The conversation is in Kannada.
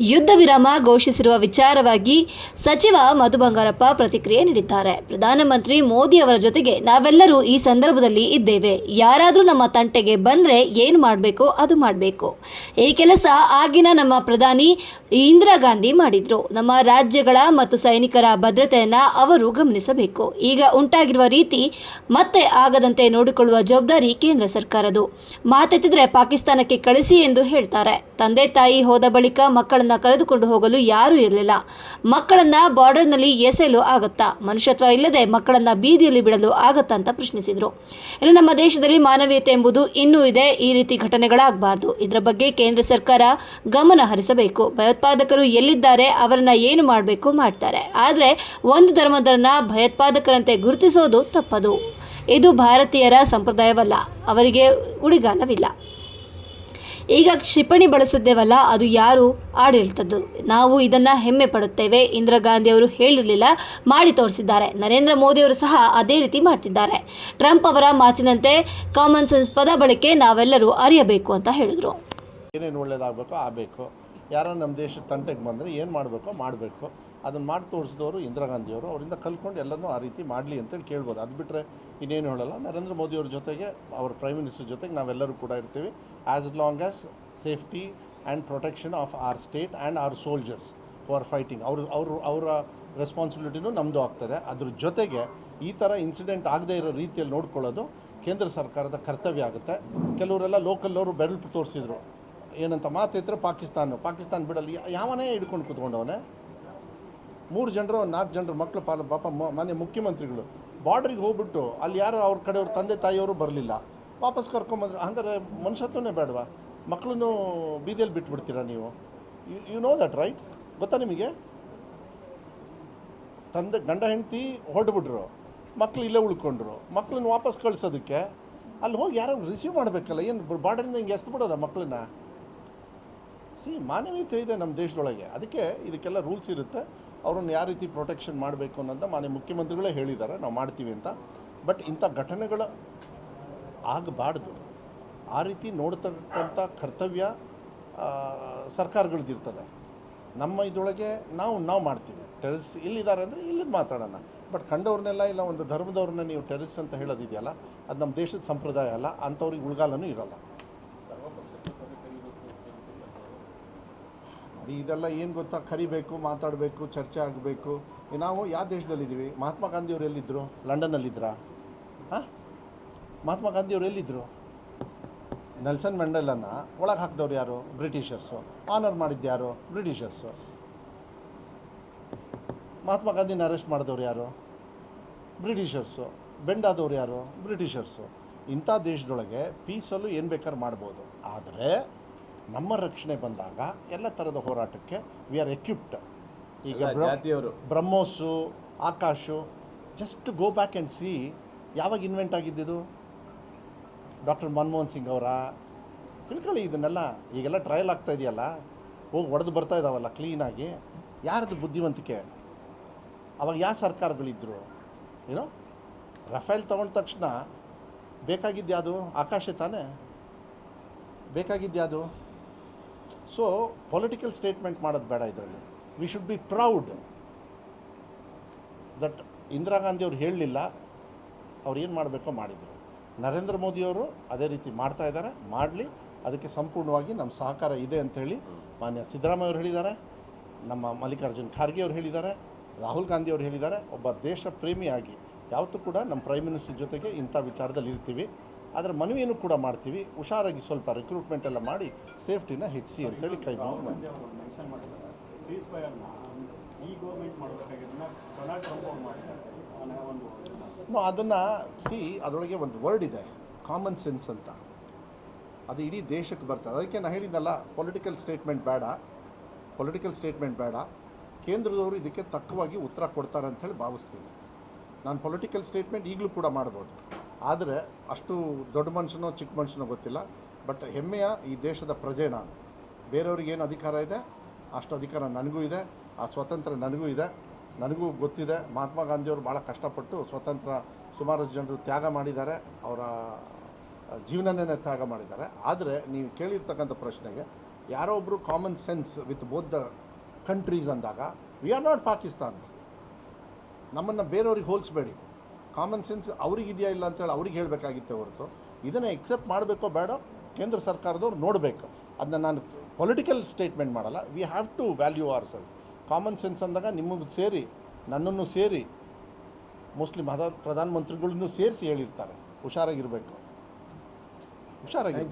ಯುದ್ಧ ವಿರಾಮ ಘೋಷಿಸಿರುವ ವಿಚಾರವಾಗಿ ಸಚಿವ ಮಧು ಬಂಗಾರಪ್ಪ ಪ್ರತಿಕ್ರಿಯೆ ನೀಡಿದ್ದಾರೆ. ಪ್ರಧಾನಮಂತ್ರಿ ಮೋದಿ ಅವರ ಜೊತೆಗೆ ನಾವೆಲ್ಲರೂ ಈ ಸಂದರ್ಭದಲ್ಲಿ ಇದ್ದೇವೆ. ಯಾರಾದರೂ ನಮ್ಮ ತಂಟೆಗೆ ಬಂದರೆ ಏನು ಮಾಡಬೇಕೋ, ಅದು ಮಾಡಬೇಕು. ಈ ಕೆಲಸ ಆಗಿನ ನಮ್ಮ ಪ್ರಧಾನಿ ಇಂದಿರಾ ಗಾಂಧಿ ಮಾಡಿದ್ರು. ನಮ್ಮ ರಾಜ್ಯಗಳ ಮತ್ತು ಸೈನಿಕರ ಭದ್ರತೆಯನ್ನ ಅವರು ಗಮನಿಸಬೇಕು. ಈಗ ಉಂಟಾಗಿರುವ ರೀತಿ ಮತ್ತೆ ಆಗದಂತೆ ನೋಡಿಕೊಳ್ಳುವ ಜವಾಬ್ದಾರಿ ಕೇಂದ್ರ ಸರ್ಕಾರದು. ಮಾತೆತ್ತಿದ್ರೆ ಪಾಕಿಸ್ತಾನಕ್ಕೆ ಕಳಿಸಿ ಎಂದು ಹೇಳ್ತಾರೆ. ತಂದೆ ತಾಯಿ ಹೋದ ಬಳಿಕ ಮಕ್ಕಳನ್ನ ಕರೆದುಕೊಂಡು ಹೋಗಲು ಯಾರೂ ಇರಲಿಲ್ಲ. ಮಕ್ಕಳನ್ನ ಬಾರ್ಡರ್ನಲ್ಲಿ ಎಸೆಯಲು ಆಗತ್ತಾ? ಮನುಷ್ಯತ್ವ ಇಲ್ಲದೆ ಮಕ್ಕಳನ್ನ ಬೀದಿಯಲ್ಲಿ ಬಿಡಲು ಆಗತ್ತಾ ಅಂತ ಪ್ರಶ್ನಿಸಿದರು. ಇನ್ನು ನಮ್ಮ ದೇಶದಲ್ಲಿ ಮಾನವೀಯತೆ ಎಂಬುದು ಇನ್ನೂ ಇದೆ. ಈ ರೀತಿ ಘಟನೆಗಳಾಗಬಾರ್ದು. ಇದರ ಬಗ್ಗೆ ಕೇಂದ್ರ ಸರ್ಕಾರ ಗಮನ ಹರಿಸಬೇಕು. ಭಯೋತ್ಪಾದಕರು ಎಲ್ಲಿದ್ದಾರೆ, ಅವರನ್ನ ಏನು ಮಾಡಬೇಕು ಮಾಡ್ತಾರೆ. ಆದರೆ ಒಂದು ಧರ್ಮದರನ್ನ ಭಯೋತ್ಪಾದಕರಂತೆ ಗುರುತಿಸೋದು ತಪ್ಪದು. ಇದು ಭಾರತೀಯರ ಸಂಪ್ರದಾಯವಲ್ಲ. ಅವರಿಗೆ ಉಳಿಗಾಲವಿಲ್ಲ. ಈಗ ಕ್ಷಿಪಣಿ ಬಳಸಿದ್ದೇವಲ್ಲ, ಅದು ಯಾರು ಆಡಳಿತದ್ದು? ನಾವು ಇದನ್ನ ಹೆಮ್ಮೆ ಪಡುತ್ತೇವೆ, ಇಂದಿರಾ ಗಾಂಧಿ ಅವರು ಹೇಳಿರಲಿಲ್ಲ, ಮಾಡಿ ತೋರಿಸಿದ್ದಾರೆ. ನರೇಂದ್ರ ಮೋದಿ ಅವರು ಸಹ ಅದೇ ರೀತಿ ಮಾಡ್ತಿದ್ದಾರೆ. ಟ್ರಂಪ್ ಅವರ ಮಾತಿನಂತೆ ಕಾಮನ್ ಸೆನ್ಸ್ ಪದ ಬಳಕೆ ನಾವೆಲ್ಲರೂ ಅರಿಯಬೇಕು ಅಂತ ಹೇಳಿದರು. ಏನೇನು ಒಳ್ಳೇದಾಗಬೇಕೋ ಆಗಬೇಕು. ಯಾರೋ ನಮ್ಮ ದೇಶದ ತಂಟೆಗೆ ಬಂದರೆ ಏನು ಮಾಡಬೇಕೋ ಮಾಡಬೇಕು. ಅದನ್ನು ಮಾಡಿ ತೋರಿಸಿದವರು ಇಂದಿರಾ ಗಾಂಧಿಯವರು. ಅವರಿಂದ ಕಲ್ತ್ಕೊಂಡು ಎಲ್ಲನೂ ಆ ರೀತಿ ಮಾಡಲಿ ಅಂತೇಳಿ ಕೇಳ್ಬೋದು. ಅದು ಬಿಟ್ಟರೆ ಇನ್ನೇನು ಹೇಳಲ್ಲ. ನರೇಂದ್ರ ಮೋದಿಯವ್ರ ಜೊತೆಗೆ, ಅವ್ರ ಪ್ರೈಮ್ ಮಿನಿಸ್ಟರ್ ಜೊತೆಗೆ ನಾವೆಲ್ಲರೂ ಕೂಡ ಇರ್ತೀವಿ. As long as safety and protection of our state and our soldiers for our fighting ಅವರು ಅವರು, ಅವರ ರೆಸ್ಪಾನ್ಸಿಬಿಲಿಟಿನೂ ನಮ್ಮದು ಆಗ್ತದೆ. ಅದ್ರ ಜೊತೆಗೆ ಈ ಥರ ಇನ್ಸಿಡೆಂಟ್ ಆಗದೇ ಇರೋ ರೀತಿಯಲ್ಲಿ ನೋಡ್ಕೊಳ್ಳೋದು ಕೇಂದ್ರ ಸರ್ಕಾರದ ಕರ್ತವ್ಯ ಆಗುತ್ತೆ. ಕೆಲವರೆಲ್ಲ ಲೋಕಲ್ಲವರು ಬೆರಳು ತೋರಿಸಿದ್ರು. ಏನಂತ ಮಾತಿದ್ರೆ ಪಾಕಿಸ್ತಾನ. ಪಾಕಿಸ್ತಾನ ಬಿಡಲ್ಲಿ ಯಾವನೇ ಹಿಡ್ಕೊಂಡು ಕೂತ್ಕೊಂಡವನೇ ಮೂರು ಜನರು, ನಾಲ್ಕು ಜನರು ಮಕ್ಕಳು ಪಾಲ ಪಾಪ ಮ- ಮನೆ ಮುಖ್ಯಮಂತ್ರಿಗಳು. ಬಾರ್ಡ್ರಿಗೆ ಹೋಗ್ಬಿಟ್ಟು ಅಲ್ಲಿ ಯಾರು ಅವ್ರ ಕಡೆಯವ್ರ, ತಂದೆ, ತಾಯಿಯವರು ಬರಲಿಲ್ಲ. ವಾಪಸ್ ಕರ್ಕೊಂಬಂದ್ರೆ. ಹಂಗಾರೆ ಮನುಷ್ಯತ್ವನೇ ಬೇಡವಾ? ಮಕ್ಕಳನ್ನು ಬೀದಿಯಲ್ಲಿ ಬಿಟ್ಬಿಡ್ತೀರಾ ನೀವು? ಯು ನೋ ದಟ್ ರೈಟ್ ಗೊತ್ತಾ ನಿಮಗೆ? ತಂದೆ, ಗಂಡ, ಹೆಂಡತಿ ಹೊರಡ್ಬಿಟ್ರು ಮಕ್ಳು ಇಲ್ಲೇ ಉಳ್ಕೊಂಡ್ರು. ಮಕ್ಕಳನ್ನು ವಾಪಸ್ ಕಳಿಸೋದಕ್ಕೆ ಅಲ್ಲಿ ಹೋಗಿ ಯಾರು ರಿಸೀವ್ ಮಾಡಬೇಕಲ್ಲ? ಏನು ಬಾರ್ಡರಿಂದ ಹಿಂಗೆ ಬಿಡೋದ ಮಕ್ಕಳನ್ನ? ಸಿ ಮಾನವೀಯತೆ ಇದೆ ನಮ್ಮ ದೇಶದೊಳಗೆ. ಅದಕ್ಕೆ ಇದಕ್ಕೆಲ್ಲ ರೂಲ್ಸ್ ಇರುತ್ತೆ. ಅವ್ರನ್ನ ಯಾವ ರೀತಿ ಪ್ರೊಟೆಕ್ಷನ್ ಮಾಡಬೇಕು ಅನ್ನೋದನ್ನ ಮಾನ್ಯ ಮುಖ್ಯಮಂತ್ರಿಗಳೇ ಹೇಳಿದ್ದಾರೆ, ನಾವು ಮಾಡ್ತೀವಿ ಅಂತ. ಬಟ್ ಇಂಥ ಘಟನೆಗಳು ಆಗಬಾರ್ದು. ಆ ರೀತಿ ನೋಡ್ತಕ್ಕಂಥ ಕರ್ತವ್ಯ ಸರ್ಕಾರಗಳದ್ದಿರ್ತದೆ ನಮ್ಮ ಇದರೊಳಗೆ ನಾವು ನಾವು ಮಾಡ್ತೀವಿ. ಟೆರರಿಸ್ ಇಲ್ಲಿದ್ದಾರೆ ಅಂದರೆ ಇಲ್ಲಿದ್ದು ಮಾತಾಡೋಣ. ಬಟ್ ಕಂಡವ್ರನ್ನೆಲ್ಲ ಇಲ್ಲ, ಒಂದು ಧರ್ಮದವ್ರನ್ನ ನೀವು ಟೆರೆಸ್ ಅಂತ ಹೇಳೋದಿದೆಯಲ್ಲ, ಅದು ನಮ್ಮ ದೇಶದ ಸಂಪ್ರದಾಯ ಅಲ್ಲ, ಅಂಥವ್ರಿಗೆ ಉಳ್ಗಾಲನೂ ಇರೋಲ್ಲ. ಇದೆಲ್ಲ ಏನು ಗೊತ್ತಾ? ಕರಿಬೇಕು, ಮಾತಾಡಬೇಕು, ಚರ್ಚೆ ಆಗಬೇಕು. ನಾವು ಯಾವ ದೇಶದಲ್ಲಿದ್ದೀವಿ? ಮಹಾತ್ಮ ಗಾಂಧಿಯವರು ಎಲ್ಲಿದ್ದರು ಲಂಡನ್ನಲ್ಲಿದ್ದರಾ ಹಾಂ? ಮಹಾತ್ಮ ಗಾಂಧಿಯವರು ಎಲ್ಲಿದ್ದರು ನೆಲ್ಸನ್ ಮೆಂಡಲನ್ನು ಒಳಗೆ ಹಾಕಿದವ್ರು ಯಾರು? ಬ್ರಿಟಿಷರ್ಸು. ಆನರ್ ಮಾಡಿದ್ದು ಯಾರು? ಬ್ರಿಟಿಷರ್ಸು. ಮಹಾತ್ಮ ಗಾಂಧಿನ ಅರೆಸ್ಟ್ ಮಾಡಿದವ್ರು ಯಾರು? ಬ್ರಿಟಿಷರ್ಸು. ಬೆಂಡಾದವ್ರು ಯಾರು? ಬ್ರಿಟಿಷರ್ಸು. ಇಂಥ ದೇಶದೊಳಗೆ ಪೀಸಲ್ಲೂ ಏನು ಬೇಕಾದ್ರೂ ಮಾಡ್ಬೋದು. ಆದರೆ ನಮ್ಮ ರಕ್ಷಣೆ ಬಂದಾಗ ಎಲ್ಲ ಥರದ ಹೋರಾಟಕ್ಕೆ ವಿ ಆರ್ ಎಕ್ವಿಪ್ಡ್ ಈಗ ಬ್ರ- ಜಾತಿಯವರು. BrahMos Akash just go back and see ಯಾವಾಗ ಇನ್ವೆಂಟ್ ಆಗಿದ್ದಿದ್ದು ಡಾಕ್ಟರ್ ಮನಮೋಹನ್ ಸಿಂಗ್ ಅವರ? ತಿಳ್ಕೊಳ್ಳಿ ಇದನ್ನೆಲ್ಲ ಈಗೆಲ್ಲ ಟ್ರಯಲ್ ಆಗ್ತಾ ಇದೆಯಲ್ಲ ಹೋಗಿ ಒಡೆದು ಬರ್ತಾ ಇದ್ದಾವಲ್ಲ ಕ್ಲೀನಾಗಿ ಯಾರದು ಬುದ್ಧಿವಂತಿಕೆ? ಅವಾಗ ಯಾವ ಸರ್ಕಾರಗಳಿದ್ದರು ಏನೋ ರಫೇಲ್ ತೊಗೊಂಡ ತಕ್ಷಣ ಬೇಕಾಗಿದ್ದು ಯಾವುದು ಆಕಾಶ ತಾನೇ? ಬೇಕಾಗಿದ್ದು ಯಾವುದು ಸೊ ಪೊಲಿಟಿಕಲ್ ಸ್ಟೇಟ್ಮೆಂಟ್ ಮಾಡೋದು ಬೇಡ ಇದರಲ್ಲಿ. We should be proud that Indira Gandhi ಅವ್ರು ಹೇಳಲಿಲ್ಲ, ಅವ್ರು ಏನು ಮಾಡಬೇಕೋ ಮಾಡಿದರು. ನರೇಂದ್ರ ಮೋದಿಯವರು ಅದೇ ರೀತಿ ಮಾಡ್ತಾ ಇದ್ದಾರೆ, ಮಾಡಲಿ, ಅದಕ್ಕೆ ಸಂಪೂರ್ಣವಾಗಿ ನಮ್ಮ ಸಹಕಾರ ಇದೆ ಅಂಥೇಳಿ ಮಾನ್ಯ ಸಿದ್ದರಾಮಯ್ಯ ಅವರು ಹೇಳಿದ್ದಾರೆ, ನಮ್ಮ ಮಲ್ಲಿಕಾರ್ಜುನ್ ಖಾರ್ಗೆ ಅವರು ಹೇಳಿದ್ದಾರೆ, ರಾಹುಲ್ ಗಾಂಧಿ ಅವರು ಹೇಳಿದ್ದಾರೆ, ಒಬ್ಬ ದೇಶ ಪ್ರೇಮಿಯಾಗಿ ಯಾವತ್ತೂ ಕೂಡ ನಮ್ಮ ಪ್ರೈಮ್ ಮಿನಿಸ್ಟರ್ ಜೊತೆಗೆ ಇಂಥ ವಿಚಾರದಲ್ಲಿ ಇರ್ತೀವಿ. ಆದರೆ ಮನವಿಯನ್ನು ಕೂಡ ಮಾಡ್ತೀವಿ. ಹುಷಾರಾಗಿ ಸ್ವಲ್ಪ ರಿಕ್ರೂಟ್ಮೆಂಟ್ ಎಲ್ಲ ಮಾಡಿ ಸೇಫ್ಟಿನ ಹೆಚ್ಚಿಸಿ ಅಂತೇಳಿ ಕೈ ಮಾಡಿ ಅದನ್ನು ಸಿ ಅದರೊಳಗೆ ಒಂದು ವರ್ಡ್ ಇದೆ. ಕಾಮನ್ ಸೆನ್ಸ್ ಅಂತ. ಅದು ಇಡೀ ದೇಶಕ್ಕೆ ಬರ್ತದೆ. ಅದಕ್ಕೆ ನಾನು ಹೇಳಿದ್ದಲ್ಲ ಪೊಲಿಟಿಕಲ್ ಸ್ಟೇಟ್ಮೆಂಟ್ ಬೇಡ. ಪೊಲಿಟಿಕಲ್ ಸ್ಟೇಟ್ಮೆಂಟ್ ಬೇಡ. ಕೇಂದ್ರದವರು ಇದಕ್ಕೆ ತಕ್ಕವಾಗಿ ಉತ್ತರ ಕೊಡ್ತಾರೆ ಅಂತ ಹೇಳಿ ಭಾವಿಸ್ತೀನಿ. ನಾನು ಪೊಲಿಟಿಕಲ್ ಸ್ಟೇಟ್ಮೆಂಟ್ ಈಗಲೂ ಕೂಡ ಮಾಡ್ಬೋದು. ಆದರೆ ಅಷ್ಟು ದೊಡ್ಡ ಮನುಷ್ಯನೋ ಚಿಕ್ಕ ಮನುಷ್ಯನೋ ಗೊತ್ತಿಲ್ಲ. ಬಟ್ ಹೆಮ್ಮೆಯ ಈ ದೇಶದ ಪ್ರಜೆ ನಾನು. ಬೇರೆಯವ್ರಿಗೆ ಏನು ಅಧಿಕಾರ ಇದೆ? ಅಷ್ಟು ಅಧಿಕಾರ ನನಗೂ ಇದೆ. ಆ ಸ್ವಾತಂತ್ರ್ಯ ನನಗೂ ಇದೆ. ನನಗೂ ಗೊತ್ತಿದೆ. ಮಹಾತ್ಮ ಗಾಂಧಿಯವರು ಭಾಳ ಕಷ್ಟಪಟ್ಟು ಸ್ವತಂತ್ರ ಸುಮಾರು ಜನರು ತ್ಯಾಗ ಮಾಡಿದ್ದಾರೆ. ಅವರ ಜೀವನನೇ ತ್ಯಾಗ ಮಾಡಿದ್ದಾರೆ. ಆದರೆ ನೀವು ಕೇಳಿರ್ತಕ್ಕಂಥ ಪ್ರಶ್ನೆಗೆ, ಯಾರೋ ಒಬ್ಬರು common sense with both the countries ಅಂದಾಗ ವಿ ಆರ್ ನಾಟ್ ಪಾಕಿಸ್ತಾನ್ ನಮ್ಮನ್ನು ಬೇರೆಯವ್ರಿಗೆ ಹೋಲಿಸ್ಬೇಡಿ. ಕಾಮನ್ ಸೆನ್ಸ್ ಅವ್ರಿಗಿದೆಯಾ ಇಲ್ಲ ಅಂತೇಳಿ ಅವ್ರಿಗೆ ಹೇಳಬೇಕಾಗಿತ್ತೆ ಹೊರತು. ಇದನ್ನು ಎಕ್ಸೆಪ್ಟ್ ಮಾಡಬೇಕೋ ಬೇಡ ಕೇಂದ್ರ ಸರ್ಕಾರದವ್ರು ನೋಡಬೇಕು. ಅದನ್ನ ನಾನು ಪೊಲಿಟಿಕಲ್ ಸ್ಟೇಟ್ಮೆಂಟ್ ಮಾಡಲ್ಲ. We have to value our self common sense ಅಂದಾಗ ನಿಮಗೆ ಸೇರಿ ನನ್ನನ್ನು ಸೇರಿ ಮೋಸ್ಟ್ಲಿ ಮಹಾ ಪ್ರಧಾನಮಂತ್ರಿಗಳನ್ನೂ ಸೇರಿಸಿ ಹೇಳಿರ್ತಾರೆ. ಹುಷಾರಾಗಿರಬೇಕು. ಹುಷಾರಾಗಿ